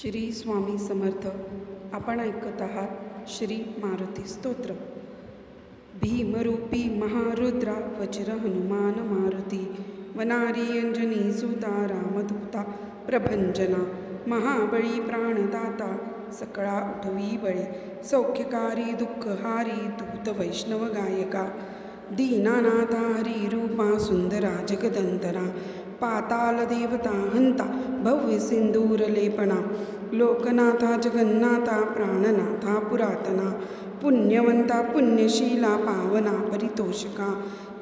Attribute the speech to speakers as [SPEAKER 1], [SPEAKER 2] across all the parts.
[SPEAKER 1] श्री स्वामी समर्थ आपण ऐकत आहात श्री मारुती स्तोत्र भीमरूपी महारुद्रा वज्र हनुमान मारुती वनारी अंजनी सुता रामदूता प्रभंजना महाबळी प्राणदाता सकळा उठवी बळे सौख्यकारी दुःखहारी दूत वैष्णव गायका दीनानाथा हरी रूपा सुंदरा जगदंतरा पाताल देवता हंता भव्य सिंदूरलेपणा लोकनाथा जगन्नाथा प्राणनाथा पुरातना पुण्यवंता पुण्यशीला पावना परितोषका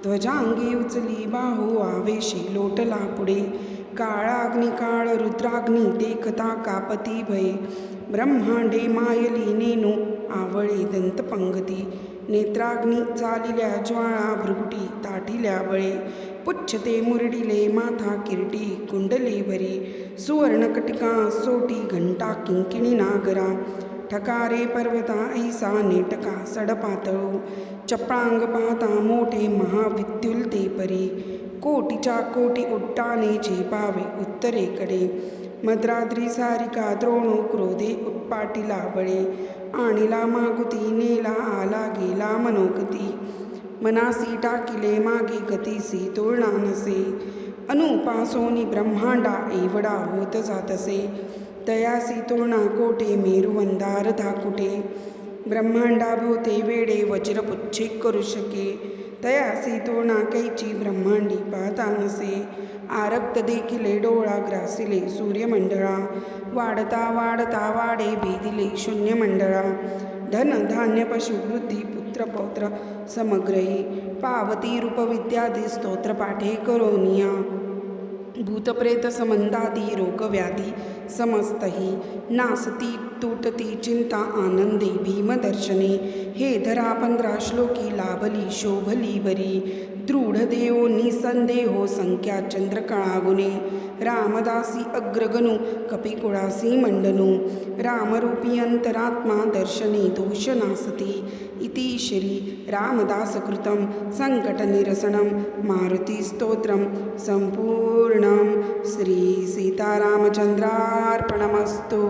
[SPEAKER 1] ध्वजांगी उचली बाहू आवेशी लोटला पुढे काळाग्नी काळ रुद्राग्नी देखता कापती भये ब्रह्मांडे मायली नेनो आवळे दंतपंगती नेत्राग्नी चालिल्या ज्वाळा भृगुटी ताटिल्या बळे. पुच्छते मुरडिले माथा किरटी कुंडले भरी सुवर्णकटिका सोटी घंटा किंकिणी नागरा. ठकारे पर्वता ऐसा नेटका सडपातळू चपळांग पाहता मोठे महाविद्युल ते परी. कोटीच्या कोटी उड्डाणे झेपावे उत्तरेकडे. मद्राद्री सारिका द्रोणो क्रोधे उत्पाटिला बळे. आणिला मागुती नेला आला गेला मनोगती. मनासी टाकिले मागे गतीसी तुळणा नसे. अनुपासोनी ब्रह्मांडा एवढा होत जातसे. तयासी तुळणा कोटे मेरुवंदार धाकुटे ब्रह्मांडा भोवते वेडे वज्रपुच्छे करू शके. तयासी तुळणा कैची ब्रह्मांडी पाहता नसे आरक्त देखिले डोळा ग्रासिले सूर्यमंडळा वाढता वाढता वाडे भेदिले शून्यमंडळा धन धान्य पशुवृद्धी पुत्र पौत्र समग्रही पावती रूपविद्यादी स्तोत्रपाठे करोनिया भूतप्रेत समंदादी भूतप्रेतसमन्दादिरोगव्याधि समस्तहि तूटती चिंता आनंदे भीम भीमदर्शने। हे धरा पंद्रह श्लोकी लाभली शोभली, बरी। दृढदेहो, निसन्देहो, संख्या, चन्द्रकणागुणे। रामदासी अग्रगनु कपिकुळासी, मण्डनु। दर्शनी दर्शने, दोषनासति। इति श्री रामदास कृतम संकट निरसनम मारुति स्तोत्रम संपूर्णम श्रीसीतारामचन्द्रार्पणमस्तु